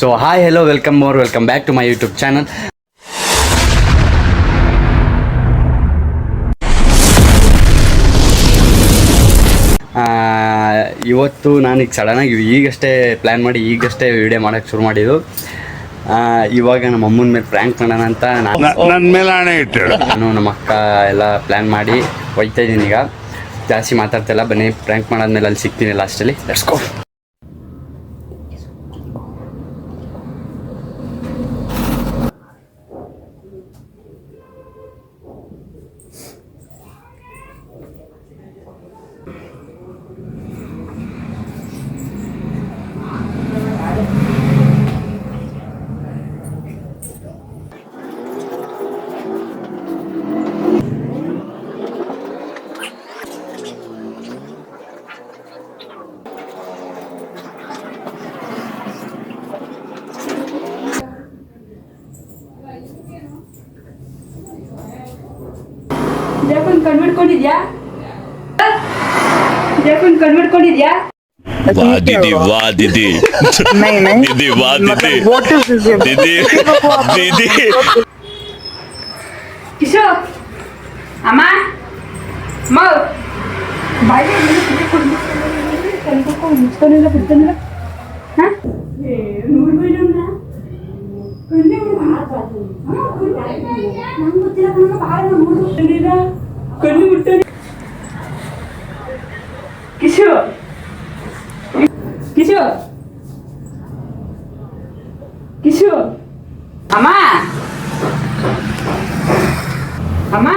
So hi hello welcome more welcome back to my YouTube channel ಇವತ್ತು ನಾನೀಗ ಸಡನ್ನಾಗಿ ಈಗಷ್ಟೇ ಪ್ಲ್ಯಾನ್ ಮಾಡಿ, ಈಗಷ್ಟೇ ವಿಡಿಯೋ ಮಾಡೋಕ್ಕೆ ಶುರು ಮಾಡಿದ್ದು. ಇವಾಗ ನಮ್ಮ ಅಮ್ಮನ ಮೇಲೆ ಪ್ರ್ಯಾಂಕ್ ಮಾಡೋಣ ಅಂತ ನಾನು ನನ್ನ ಮೇಲೆ ಆಣೆ ಇಟ್ಟು ನಾನು ನಮ್ಮ ಅಕ್ಕ ಎಲ್ಲ ಪ್ಲ್ಯಾನ್ ಮಾಡಿ ಒಯ್ತಾ ಇದ್ದೀನಿ ಈಗ. ಜಾಸ್ತಿ ಮಾತಾಡ್ತಿಲ್ಲ ಬನ್ನಿ ಪ್ರ್ಯಾಂಕ್ ಮಾಡಾದ್ಮೇಲೆ ಅಲ್ಲಿ ಸಿಗ್ತೀನಿ ಲಾಸ್ಟಲ್ಲಿ ಲೆಟ್ಸ್ಕೋ ಇದ್ಯಾಕೊಂದು ಕಣ್ಬಿಡ್ಕೊಂಡಿದ್ಯಾ ಇದ್ಯಾಕೊಂದು ಕಣ್ಬಿಡ್ಕೊಂಡಿದ್ಯಾ वाह दीदी वाह दीदी नहीं नहीं दीदी वाह दीदी मतलब what is this ये? दीदी दीदी ಕಿಶೋ ಅಮ್ಮ ಮೌ ಬಾಯಿ ಮುಚ್ಕೊಂಡಿಲ್ಲ ಬಿಡ್ತಾನಿಲ್ಲ ಹಾ ಏ ನೋಡ್ಬೇಡಣ್ಣ కొన్ని ఉంటాను కిషోర్ కిషోర్ కిషోర్ అమ్మా అమ్మా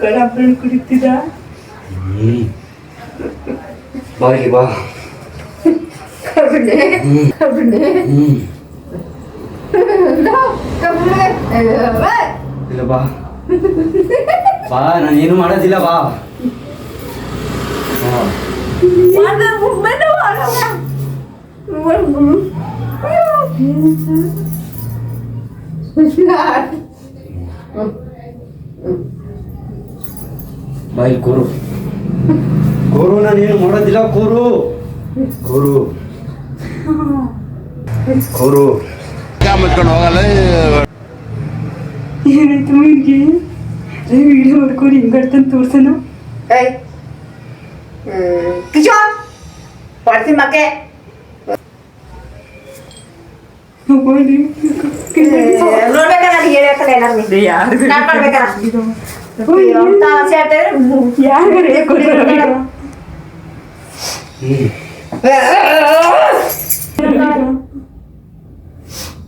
ಕಡಾಪಣ ಕುಡಿತಿದ್ದ ಬಾಯಿಲಿ ಬಾ ಇಲ್ಲ, ಬಾ. ಬಾ, ನಾನು ಏನು ಮಾಡೋದಿಲ್ಲ, ಬಾ. ಬಾಯಿ ಕೂರು. ಕೂರು, ನಾನು ಏನು ಮಾಡೋದಿಲ್ಲ, ಕೂರು. ಕೂರು. ಕೂರು. ಮುಚ್ಕೊಂಡು ಹೋಗಲ್ಲ ಏನಾಯ್ತು ಮೈಗೆ ವಿಡಿಯೋ ಮಾಡ್ಕೊಂಡು ಹಿಂಗಡ್ತಾನೆ ತೋರ್ಸನು ಕಿಶೋರ್ ಪಡ್ತೀನಿ ಮತ್ತೆ ಹೋಗಿ ನೋಡ್ಬೇಕಾದ್ರೆ ಅದು ಹೇಳಕ್ಕಲ್ಲ ಏನಾದ್ರು ಯಾರು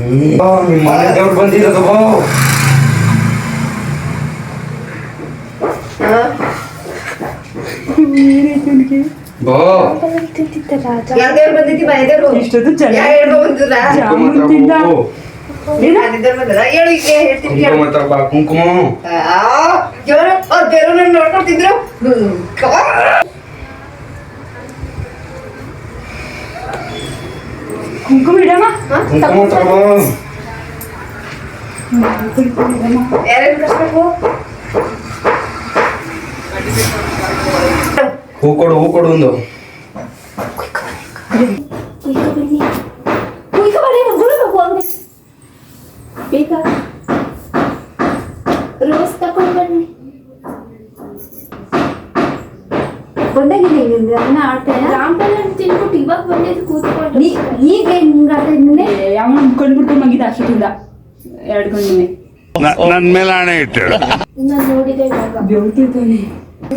ಬಿಡಮ್ಮ ಅಂತಂದ್ರೆ ಅವೆಲ್ಲ ಹುರ್ಕೋಬೇಕು ಹೋಗಿ ನಾನು ನೋಡಿದ್ರೆ ಮತ್ತೆ ತಿಂದ್ರೆ ನೀನು ಊರಲ್ಲ ಬಾ ತುಂಬಿಟ್ಟಿದೆ ಬಾ ನಿಮ್ಮ ಮನೆ ದೇವ್ರು ಬಂದಿರೋದು ಬಾ ಬೋ ಯಾವ್ದೇವ್ರು ಬಂದಿದ್ದಿ ಮನೆದೇವ್ರು ಇಷ್ಟೊತ್ತು ಚೆನ್ನಾಗಿ ಯಾರು ಹೇಳ್ಕೊ ಬಂದಿದ್ರ ಜಾಮೂನ್ ತಿಂದ ಮನೆದೇವ್ರು ಬಂದಿದ್ರ ಹೇಳು ಈಗ ಹೇಳ್ತೀನಿ ಕೇಳು. ಕುಂಕುಮ ಹತ್ರ ಬಾ ಕುಂಕುಮ ಆ, ಜೋರು ಅವ್ರ ದೇವ್ರನ್ನ ನೋಡ್ಕೊಳ್ತಿದ್ರು ಕುಂಕುಮ ಇಡಮ್ಮ. ಕುಂಕುಮ ಬಿಡಿಸ್ಬೇಕು ಹೂ ಕೊಡು ಹೂ ಕೊಡು ಒಂದು. ರೋಸ್ ತಗೊಂಡ್ ಬನ್ನಿ ಬಂದಾಗಿದೆ ನಿಮ್ಗೆ ಅನ್ನ ಆಡ್ತಾ ಇಲ್ಲ? ರಾಮಫಲ ತಿನ್ಬಿಟ್ಟು ಇವಾಗ ಬಂದಿದ್ದು ಕೂತ್ಕೊಂಡು ನೀ- ಈಗ ಹಿಂಗ್ ಆಡ್ತಾ ಇದ್ದೀನಿ ಯಾವ ಕಂಡ್ಬಿಟ್ಟು ಮಗಿದ ಅಷ್ಟೊತ್ತಿಂದ ಎರಡು ಗಂಟೆ ನನ್ನ ಮೇಲೆ ಹಣೆ ಇಟ್ಟಳು ನಾನು ನೋಡಿದೆ ಇವಾಗ ಬೆವ್ತಿದ್ದಾನೆ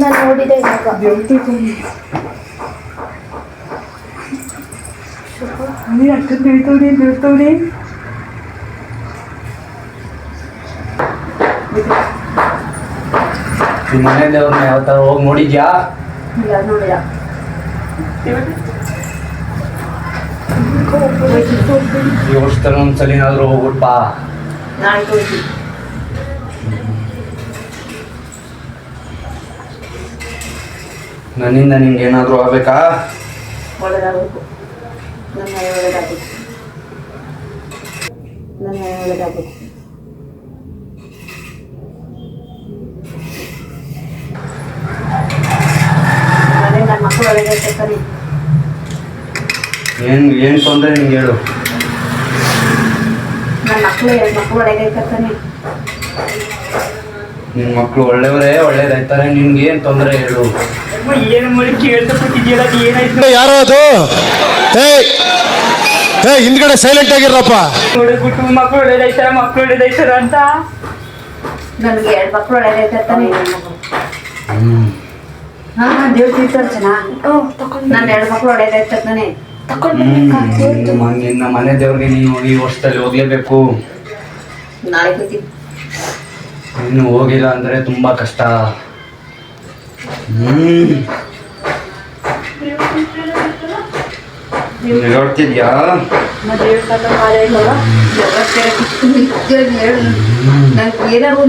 ನಾನು ನೋಡಿದೆ ಇವಾಗ ಬೆವ್ತಿದ್ದಾನೆ ಅದೇ ಅಕ್ಕ ಬೀಳ್ತವ್ರೆ ಬೀಳ್ತವ್ರೆ ನಿಮ್ಮ ಮನೆ ದೇವ್ರನ್ನ ಯಾವ ಥರ ಹೋಗಿ ನೋಡಿದ್ಯಾ ಇಲ್ಲ ನೋಡಿಲ್ಲ ಈ ವರ್ಷದಲ್ಲಿ ಒಂದ್ಸಲಿನಾದ್ರೂ ಹೋಗ್ಬಿಟ್ ಬಾ ನಾಳೆ ಹೋಗ್ತೀನಿ ನನ್ನಿಂದ ನಿಂಗೆ ಏನಾದರೂ ಆಗ್ಬೇಕಾ ನನ್ನ ಮನೆ ಒಳ್ಳೇದಾಗಬೇಕು ನನ್ನ ಮನೆ ಒಳ್ಳೇದಾಗಬೇಕು ಮನೆ ನನ್ನ ಮಕ್ಕಳು ಒಳ್ಳೇದಾಗ್ತಾರೆ ಏನು ಏನು ತೊಂದರೆ ನಿಂಗೆ ಹೇಳು. ನನ್ನ ಮಕ್ಕಳು ಒಳ್ಳೆಯವರೇ ಒಳ್ಳೇದಾಯ್ತಾರೆ. ನಿನ್ಗೆ ಏನು ತೊಂದರೆ ಹೇಳು. ಯಾರೋ ಅದು? ಹೇ ಹೇ ಹಿಂದ್ಗಡೆ ಸೈಲೆಂಟ್ ಆಗಿರಪ್ಪ ಮಕ್ಕಳು ಒಳ್ಳೇದಾಯ್ತಾರ ಮಕ್ಕಳು ಒಳ್ಳೇದಾಯ್ತಾರ ಅಂತ? ನನಗೆ ಎರಡು ಮಕ್ಕಳು ಒಳ್ಳೇದಾಗ್ತಾನೆ ಹ್ಞೂ ಹಾ ದೇವ್ರ ತೀರ್ಥ ಚೆನ್ನಾಗಿ ನನ್ನ ಎರಡು ಮಕ್ಕಳು ಒಳ್ಳೇದಾಗ್ತಾನೆ ನಿಮ್ಮ ನಿನ್ನ ಮನೆ ದೇವ್ರಿಗೆ ನೀನು ಈ ವರ್ಷದಲ್ಲಿ ಹೋಗ್ಲೇಬೇಕು. ನೀನು ಹೋಗಿಲ್ಲ ಅಂದರೆ ತುಂಬ ಕಷ್ಟ. ಹೇಳ್ತಿದ್ಯಾ? ಏನಾರು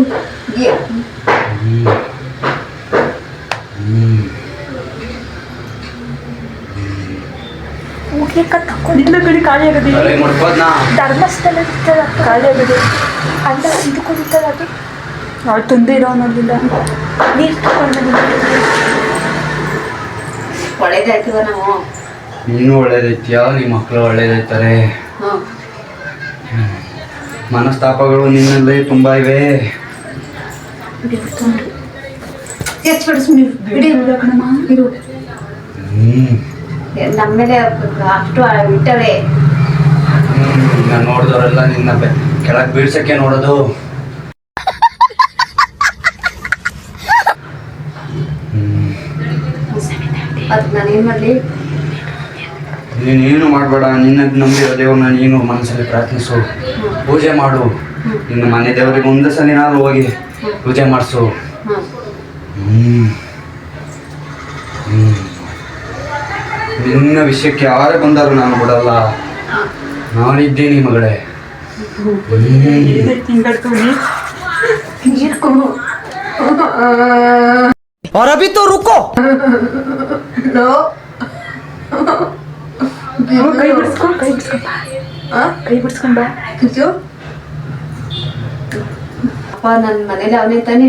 ಏ- ಇಲ್ಲ ಕಡೆ ಖಾಲಿ ಆಗದೆ ಧರ್ಮಸ್ಥಳ ಖಾಲಿ ಆಗದೆ ಅಲ್ಲ ಇದು ಕುಡಿತದ ಅದು. ಅವ್ಳು ತಂದೆ ಇರೋ ಅನ್ನೋದಿಲ್ಲ ನೀರು ತಗೊಂಡು ಒಳ್ಳೇದಾಯ್ತದ ನಾವು. ನೀನು ಒಳ್ಳೇದೈತ್ಯಾ? ನಿಮ್ಮ ಮಕ್ಕಳು ಒಳ್ಳೇದೈತಾರೆ ಮನಸ್ತಾಪಗಳು ನಿನ್ನಲ್ಲಿ ತುಂಬ ಇವೆ. ಎಷ್ಟು ಬಿಡಿಸ್ ಬಿಡಿ ಇರು. ಹ್ಮ್. ನಮ್ಮ ಮೇಲೆ ಅಷ್ಟು ಇಟ್ಟವೆ. ನಾನು ನೋಡಿದವರೆಲ್ಲ ನಿನ್ನ ಕೆಳಗೆ ಬೀಳ್ಸಕ್ಕೆ ನೋಡೋದು. ಅದಕ್ಕೆ ನಾನು ಏನು ಮಾಡಲಿ? ನೀನೇನು ಮಾಡಬೇಡ ನಿನ್ನ ನಂಬಿರೋ ದೇವ್ರನ್ನ ನೀನು ಮನಸ್ಸಲ್ಲಿ ಪ್ರಾರ್ಥಿಸು. ಪೂಜೆ ಮಾಡು. ನಿನ್ನ ಮನೆ ದೇವರಿಗೆ ಒಂದು ಸಲ ಹೋಗಿ ಪೂಜೆ ಮಾಡಿಸು. ಹ್ಞೂ ಹ್ಮ್ ಹ್ಮ್. ನಿನ್ನ ವಿಷಯಕ್ಕೆ ಯಾರೇ ಬಂದರೂ ನಾನು ಬಿಡಲ್ಲ ನಾನಿದ್ದೀನಿ ಮಗಳೇ ಹ್ಮ್. ಹಿಂಗಡ್ಕೊಂಡು और अभी तो रुको ಕೈ ಬಿಡಿಸ್ಕೊ ಕೈ ಬಿಡಿಸ್ಕೊಂಡ ಕೈ ಬಿಡಿಸ್ಕೊಂಡ ಅಪ್ಪ ನನ್ನ ಮನೇಲಿ ಅವನೇ ತಾನೆ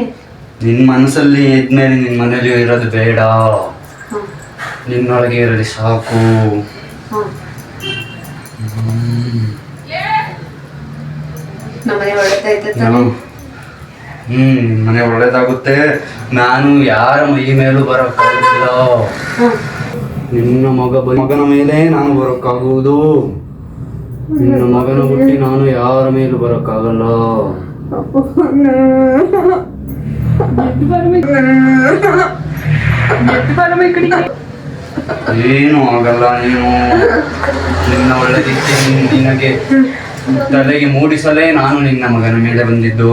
ನಿನ್ನ ಮನಸ್ಸಲ್ಲಿ ಇದ್ಮೇಲೆ ನಿನ್ನ ಮನೇಲಿ ಇರೋದು ಬೇಡ ಹ್ಞೂ ನಿನ್ನೊಳಗೆ ಇರಲಿ ಸಾಕು. ಹ್ಮ್. ಮನೆ ಒಳ್ಳೇದಾಗುತ್ತೆ. ನಾನು ಯಾರ ಮೈ ಮೇಲೂ ಬರೋಕ್ಕಾಗುತ್ತಿಲ್ಲ ನಿನ್ನ ಮಗ ಮಗನ ಮೇಲೆ ನಾನು ಬರೋಕ್ಕಾಗುವುದು. ನಿನ್ನ ಮಗನ ಬಿಟ್ಟು ನಾನು ಯಾರ ಮೇಲೂ ಬರೋಕ್ಕಾಗಲ್ಲ. ಏನು ಆಗಲ್ಲ ನೀನು? ನಿನ್ನ ಒಳ್ಳೆದಿಕ್ಕೆ ನಿನಗೆ ತಲೆಗೆ ಮೂಡಿಸಲೇ ನಾನು ನಿನ್ನ ಮಗನ ಮೇಲೆ ಬಂದಿದ್ದು.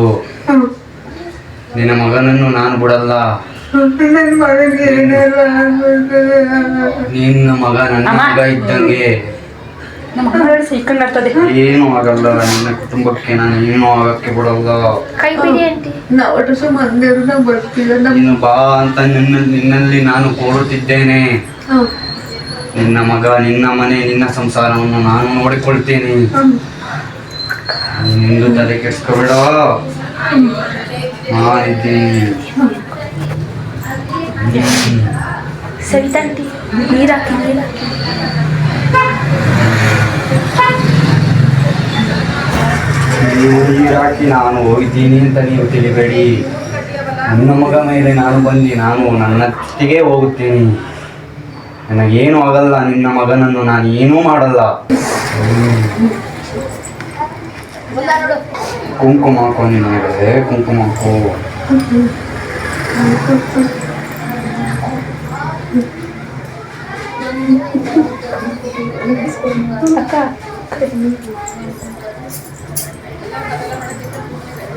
ನಿನ್ನ ಮಗನನ್ನು ನಾನು ಬಿಡಲ್ಲ. ನನ್ನ ಮಗ ನನ್ನ ಮಗ ಇದ್ದಂಗೆ. ಏನು ಆಗಲ್ಲ ನಿನ್ನ ಕುಟುಂಬಕ್ಕೆ ನಾನು ಏನು ಆಗಕ್ಕೆ ಬಿಡಲ್ಲ. ನೀನು ಬಾ ಅಂತ ನಿನ್ನ ನಿನ್ನಲ್ಲಿ ನಾನು ಕೋರುತ್ತಿದ್ದೇನೆ. ನಿನ್ನ ಮಗ ನಿನ್ನ ಮನೆ ನಿನ್ನ ಸಂಸಾರವನ್ನು ನಾನು ನೋಡಿಕೊಳ್ತೇನೆ. ನಿಂದು ತಲೆ ಕೆಡಿಸ್ಕೊಬೇಡ. ಮಾಡಿದ್ದೀನಿ ನೀರು ಹಾಕಿ ನಾನು ಹೋಗಿದ್ದೀನಿ ಅಂತ ನೀವು ತಿಳಿಬೇಡಿ. ನನ್ನ ಮಗ ಮೇಲೆ ನಾನು ಬಂದು ನಾನು ನನ್ನತ್ತಿಗೆ ಹೋಗುತ್ತೀನಿ. ನನಗೇನು ಆಗಲ್ಲ, ನಿನ್ನ ಮಗನನ್ನು ನಾನು ಏನೂ ಮಾಡಲ್ಲ. ಕುಂಕುಮ ಹಾಕೋ ನಿನ್ನ ಮಗಳೇ, ಕುಂಕುಮ ಹಾಕೋ.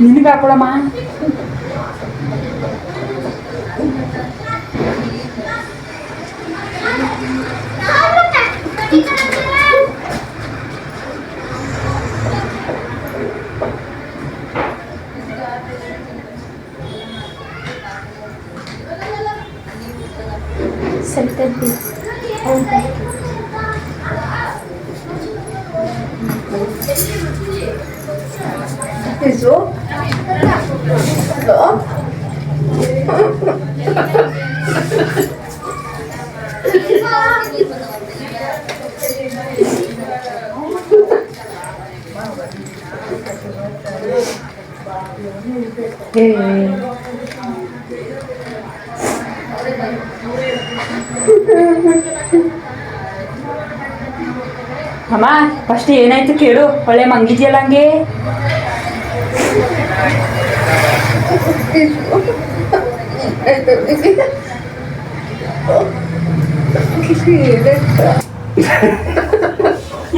ನಿನಗೆ ಹಾಕೊಳಮ್ಮ. ಅಮ್ಮ ಫಸ್ಟ್ ಏನಾಯ್ತು ಕೇಳು ಒಳ್ಳೆ ಮಂಗಿದ್ಯಲ್ಲ ಹಂಗೆ?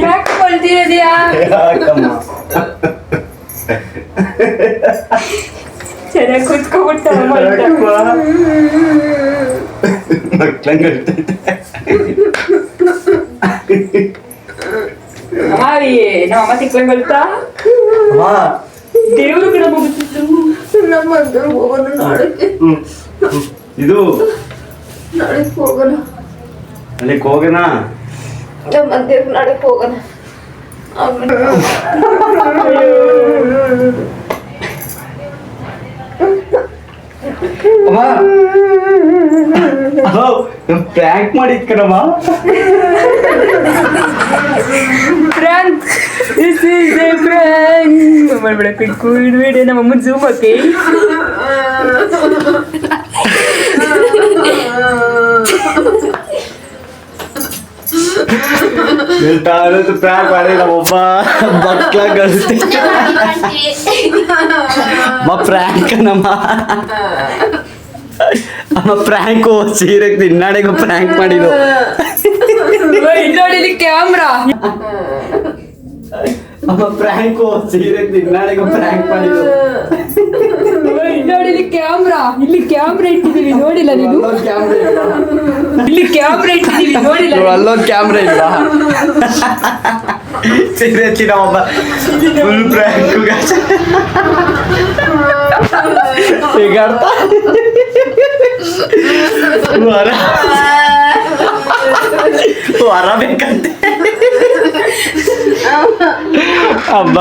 ಯಾಕೆ ಕೊಳ್ತಿರೋದ್ಯಾ? ಚೆನ್ನಾಗಿ ಕುತ್ಕೊಬಿಟ್ಟ ನಮ್ಮ ಅಮ್ಮ ತಿಕ್ಕೊಂಡ್ಬಲ್ತಾ ದೇವ್ರು ಕೂಡ ಮುಗಿಸಿದ್ದು ನಮ್ಮ ಹೋಗೋಣ ನಾಡಕ್ಕೆ ಇದು? ಹೋಗೋಣ. ಅಲ್ಲಿಗೆ ಹೋಗೋಣ? ನಮ್ಮ ಹೋಗೋಣ. ಪ್ರ್ಯಾಂಕ್ ಮಾಡಿದ್ ಕಣಮ್ಮ. Prank this is a prank ಮಾಡ್ಬೇಡ ಕ್ವಿಕ್ಕು ಇಡ್ಬೇಡಿ ನಮ್ಮ ಅಮ್ಮನ ಝೂಮ್ ಹಾಕಿ. ಪ್ರ್ಯಾಂಕ್ ಮಾಡಿ ನಮ್ಮೊಬ್ಬ ಮಕ್ಳ ಗಳಿಸ್ತಿ ಅಮ್ಮ ಪ್ರ್ಯಾಂಕ್ ನಮ್ಮ ಅಮ್ಮ ಪ್ರ್ಯಾಂಕು ಸೀರೆ ತಿನ್ನಾಡೆಗೂ ಪ್ರ್ಯಾಂಕ್ ಮಾಡಿದ್ರು ನೋಡಿ ಕ್ಯಾಮ್ರಾ ಅಮ್ಮ ಪ್ರ್ಯಾಂಕು ಸೀರೆ ತಿನ್ನಾಡೆಗೂ ಪ್ರ್ಯಾಂಕ್ ಮಾಡಿದ್ರು ನೋಡಿ ಇಲ್ಲಿ ಕ್ಯಾಮ್ರಾ ಇಲ್ಲಿ ಕ್ಯಾಮ್ರಾ ಇಟ್ಟಿದೀವಿ ನೋಡಿಲ್ಲ ನೀನು? ಕ್ಯಾಮ್ರಾ ಇಲ್ಲಿ ಕ್ಯಾಮ್ರಾ ಇಟ್ಟಿದೀವಿ ನೋಡಿಲ್ಲ ಇವ್ರು ಅಲ್ಲೊಂದು ಕ್ಯಾಮ್ರಾ ಇಲ್ವಾ ಸೀರಿಯಸ್ಲಿ ನಮ್ಮಮ್ಮ ಫುಲ್ ಪ್ರ್ಯಾಂಕು ಈಗ ಅರ್ಥ ವರ ವರ ಬೇಕಂತೆ ಅಬ್ಬ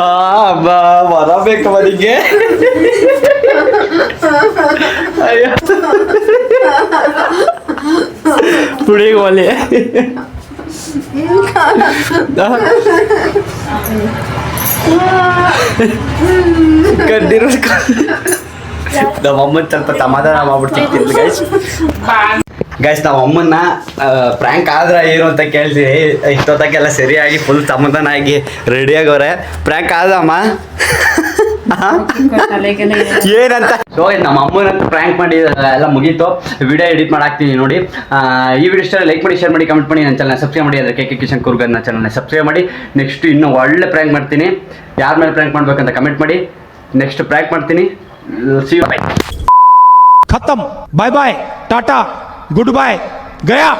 ಅಬ್ಬ ವರ ಬೇಕು ಮನಿಗೆ ಅಯ್ಯೋ ಪುಡಿಗೆ ಒಲೆ. ಕಡ್ಡಿರೋ ನಮ್ಮ ಅಮ್ಮನ ಸ್ವಲ್ಪ ಸಮಾಧಾನ ಮಾಡ್ಬಿಡ್ತಿರ್ತಿದ್ಲು ಗೈಸ್ ಗೈಸ್ ನಮ್ಮ ಅಮ್ಮನ್ನ ಪ್ರ್ಯಾಂಕ್ ಆದ್ರ ಏನು ಅಂತ ಕೇಳ್ತೀನಿ. ಇಷ್ಟೊತ್ತಕ್ಕೆಲ್ಲ ಸರಿಯಾಗಿ ಫುಲ್ ಸಮಾಧಾನ ಆಗಿ ರೆಡಿ ಆಗವ್ರೆ. ಪ್ರ್ಯಾಂಕ್ ಆದಮ್ಮ ಏನಂತ? ಸೊ ನಮ್ಮ ಅಮ್ಮನಂತ ಪ್ರ್ಯಾಂಕ್ ಮಾಡಿ ಎಲ್ಲ ಮುಗೀತು. ವಿಡಿಯೋ ಎಡಿಟ್ ಮಾಡಾಕ್ತೀನಿ ನೋಡಿ. ಈ ವಿಡಿಯೋ ಇಷ್ಟ ಲೈಕ್ ಮಾಡಿ ಶೇರ್ ಮಾಡಿ ಕಮೆಂಟ್ ಮಾಡಿ ನನ್ನ ಚಾನಲ್ ಸಬ್ಸ್ಕ್ರೈಬ್ ಮಾಡಿ. ಅದಕ್ಕೆ ಕೆ ಕಿಶನ್ ಕುರ್ಗರ್ನ ನನ್ನ ಚಾನಲ್ನ ಸಬ್ಸ್ಕ್ರೈಬ್ ಮಾಡಿ. ನೆಕ್ಸ್ಟ್ ಇನ್ನೂ ಒಳ್ಳೆ ಪ್ರ್ಯಾಂಕ್ ಮಾಡ್ತೀನಿ. ಯಾರ ಮೇಲೆ ಪ್ರ್ಯಾಂಕ್ ಮಾಡ್ಬೇಕಂತ ಕಮೆಂಟ್ ಮಾಡಿ. ನೆಕ್ಸ್ಟ್ ಪ್ರ್ಯಾಂಕ್ ಮಾಡ್ತೀನಿ. ಸಿ ಬಾಯ್ ಖತಮ್ ಬಾಯ್ ಬಾಯ್ ಟಾಟಾ ಗುಡ್ ಬಾಯ್ ಗಯಾ